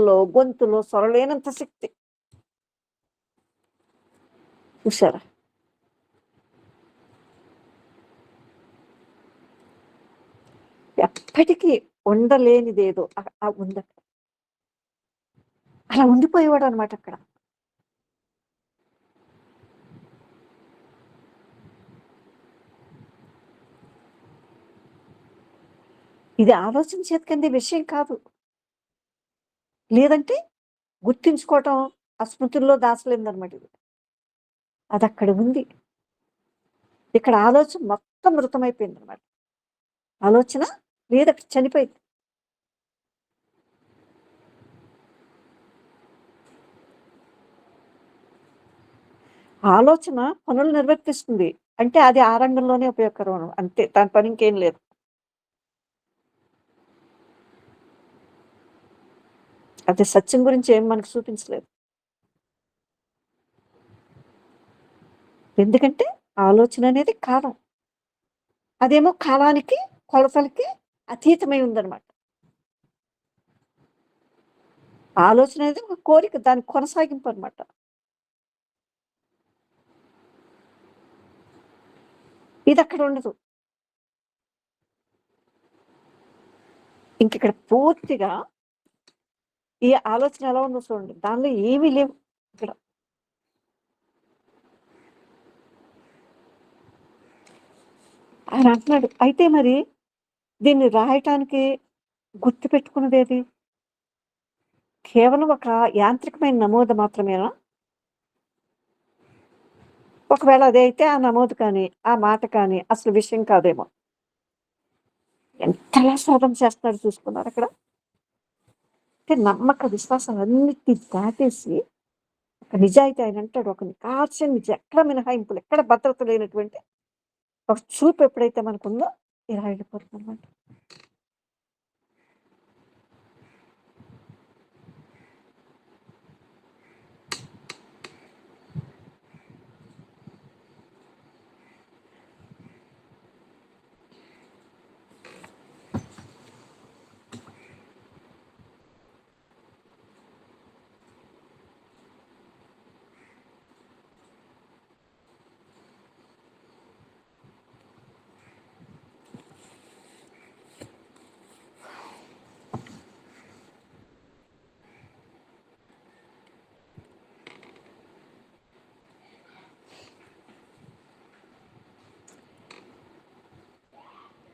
మాటల్లో గొంతులో సొరలేనంత శక్తి. చూసారా ఎప్పటికీ ఉండలేనిదేదో ఆ ఉంది అక్కడ. అలా ఉండిపోయేవాడు అనమాట అక్కడ. ఇది ఆలోచన చేతికందే విషయం కాదు. లేదంటే గుర్తించుకోవటం ఆ స్మృతుల్లో దాచలేదన్నమాట ఇది. అది అక్కడ ఉంది. ఇక్కడ ఆలోచన మొత్తం మృతమైపోయింది అనమాట ఆలోచన లేదు అక్కడ చనిపోయింది. ఆలోచన పనులు నిర్వర్తిస్తుంది. అంటే అది ఆ రంగంలోనే ఉపయోగకరం. అంతే దాని పని ఇంకేం లేదు. అది సత్యం గురించి ఏం మనకు చూపించలేదు. ఎందుకంటే ఆలోచన అనేది కాలం. అదేమో కాలానికి కొలతలకి అతీతమై ఉందన్నమాట. ఆలోచన అనేది ఒక కోరిక దాని కొనసాగింపు అనమాట ఇది అక్కడ ఉండదు. ఇంక ఇక్కడ పూర్తిగా ఈ ఆలోచన ఎలా ఉందో చూడండి. దానిలో ఏమీ లేవు ఇక్కడ. ఆయన అంటున్నాడు అయితే మరి దీన్ని రాయటానికి గుర్తు పెట్టుకున్నది ఏది? కేవలం ఒక యాంత్రికమైన నమోదు మాత్రమేనా? ఒకవేళ అదైతే అయితే ఆ నమోదు కానీ ఆ మాట కానీ అసలు విషయం కాదేమో. ఎంతలా శోధం చేస్తున్నాడు చూసుకున్నారు అక్కడ అంటే నమ్మక విశ్వాసాలు అన్నిటి దాటేసి ఒక నిజాయితీ ఆయన అంటాడు ఒక నికాల్సిన నిజ ఎక్కడ మినహాయింపులు ఎక్కడ భద్రత లేనటువంటి ఒక చూపు ఎప్పుడైతే మనకుందో ఇలా వెళ్ళిపోతుంది అనమాట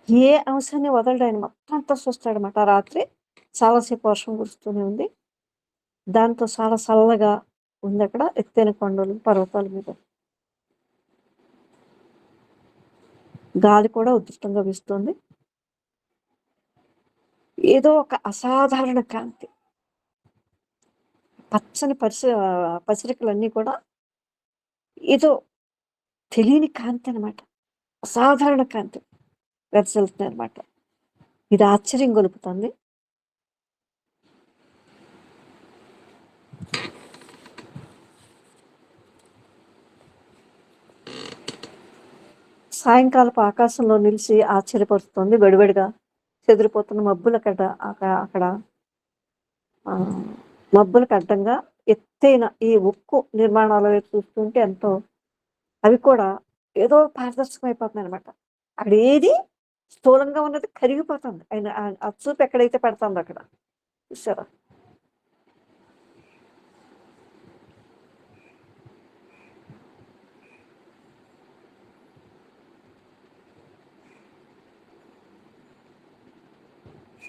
ఏ అంశాన్ని వదలడు ఆయన మొత్తం అంతా చూస్తాడు అనమాట రాత్రి చాలాసేపు వర్షం కురుస్తూనే ఉంది. దాంతో చాలా చల్లగా ఉంది అక్కడ ఎత్తైన కొండలు పర్వతాల మీద. గాలి కూడా ఉధృతంగా వీస్తుంది. ఏదో ఒక అసాధారణ కాంతి. పచ్చని పరిస పసిరికలన్నీ కూడా ఏదో తెలియని కాంతి అనమాట అసాధారణ కాంతి. వెదజల్లుతున్నాయి అనమాట. ఇది ఆశ్చర్యం గొలుపుతుంది సాయంకాలపు ఆకాశంలో నిలిచి ఆశ్చర్యపరుస్తుంది. వెడివెడిగా చెదిరిపోతున్న మబ్బుల కడ్డ అక్కడ అక్కడ మబ్బులకు అడ్డంగా ఎత్తైన ఈ ఉక్కు నిర్మాణాల వైపు చూస్తుంటే ఎంతో అవి కూడా ఏదో పారదర్శకం అయిపోతుంది అనమాట అక్కడ ఏది స్థూలంగా ఉన్నది కరిగిపోతుంది. ఆయన ఆ- చూపు ఎక్కడైతే పెడుతుందో అక్కడ. చూసారా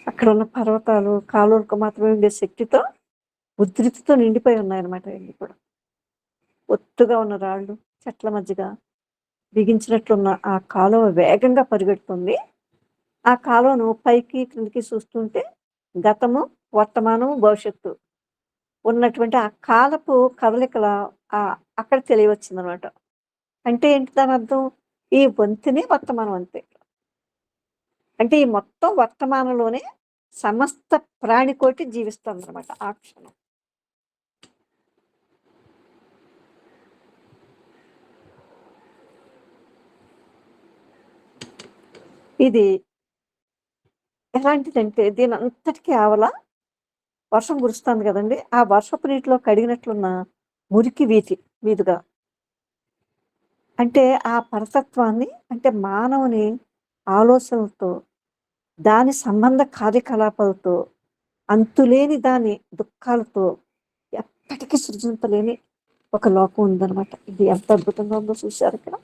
అక్కడ ఉన్న పర్వతాలు కాలువలకు మాత్రమే ఉండే శక్తితో ఉధృతితో నిండిపోయి ఉన్నాయన్నమాట ఇవన్నీ కూడా. ఒత్తుగా ఉన్న రాళ్ళు చెట్ల మధ్యగా బిగించినట్లున్న ఆ కాలువ వేగంగా పరిగెడుతుంది. ఆ కాలువను పైకి క్రిందికి చూస్తుంటే గతము వర్తమానము భవిష్యత్తు ఉన్నటువంటి ఆ కాలపు కదలికల అక్కడ తెలియవచ్చింది అనమాట అంటే ఏంటి దాని అర్థం? ఈ వంతెనే వర్తమానం అంతే. అంటే ఈ మొత్తం వర్తమానంలోనే సమస్త ప్రాణికోటి జీవిస్తుంది అనమాట ఆ క్షణం. ఇది ఎలాంటిదంటే దీని అంతటికీ ఆవల వర్షం కురుస్తుంది కదండి. ఆ వర్షపు నీటిలో కడిగినట్లున్న మురికి వీధి మీదుగా. అంటే ఆ పరతత్వాన్ని అంటే మానవుని ఆలోచనలతో దాని సంబంధ కార్యకలాపాలతో అంతులేని దాని దుఃఖాలతో ఎప్పటికీ సృజింపలేని ఒక లోకం ఉందన్నమాట. ఇది ఎంత అద్భుతంగా ఉందో చూశారు ఇక్కడ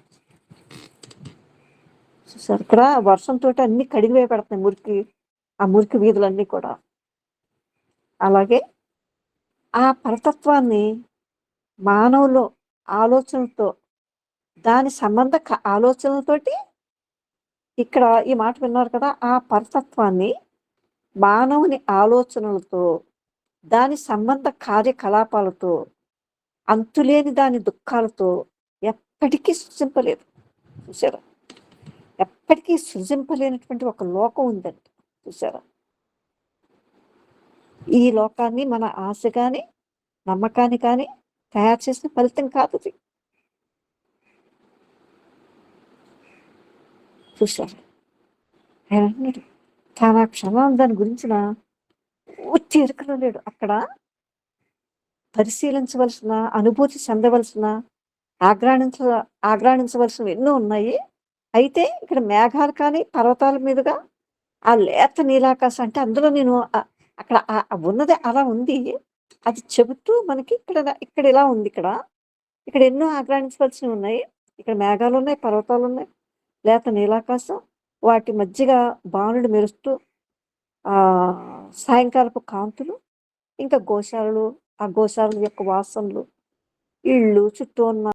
చూశారు ఇక్కడ వర్షంతో అన్ని కడిగివే పెడతాయి మురికి ఆ మురికి వీధులన్నీ కూడా. అలాగే ఆ పరతత్వాన్ని మానవులు ఆలోచనలతో దాని సంబంధ ఆలోచనలతోటి ఇక్కడ ఈ మాట విన్నారు కదా ఆ పరతత్వాన్ని మానవుని ఆలోచనలతో దాని సంబంధ కార్యకలాపాలతో అంతులేని దాని దుఃఖాలతో ఎప్పటికీ సృష్టింపలేదు. చూసారా ఎప్పటికీ సృజింపలేనటువంటి ఒక లోకం ఉందంట. చూసారా? ఈ లోకాన్ని మన ఆశ కానీ నమ్మకాన్ని కానీ తయారు చేసిన ఫలితం కాదు ఇది చూశారు ఆయన అన్నాడు తన క్షణం దాని గురించిన పూర్తి ఎరుకలో లేడు. అక్కడ పరిశీలించవలసిన అనుభూతి చెందవలసిన ఆగ్రాణించ ఆగ్రాణించవలసినవి ఎన్నో ఉన్నాయి. అయితే ఇక్కడ మేఘాలు కానీ పర్వతాల మీదుగా ఆ లేత నీలాకాశం అంటే అందులో నేను అక్కడ ఉన్నది అలా ఉంది. అది చెబుతూ మనకి ఇక్కడ ఇక్కడ ఇలా ఉంది ఇక్కడ. ఇక్కడ ఎన్నో ఆగ్రహించవలసినవి ఉన్నాయి. ఇక్కడ మేఘాలు ఉన్నాయి పర్వతాలు ఉన్నాయి లేత నీలాకాశం. వాటి మధ్యగా బాణుడు మెరుస్తూ ఆ సాయంకాలపు కాంతులు ఇంకా గోశాలలు ఆ గోశాలల యొక్క వాసనలు ఇళ్ళు చుట్టూ ఉన్న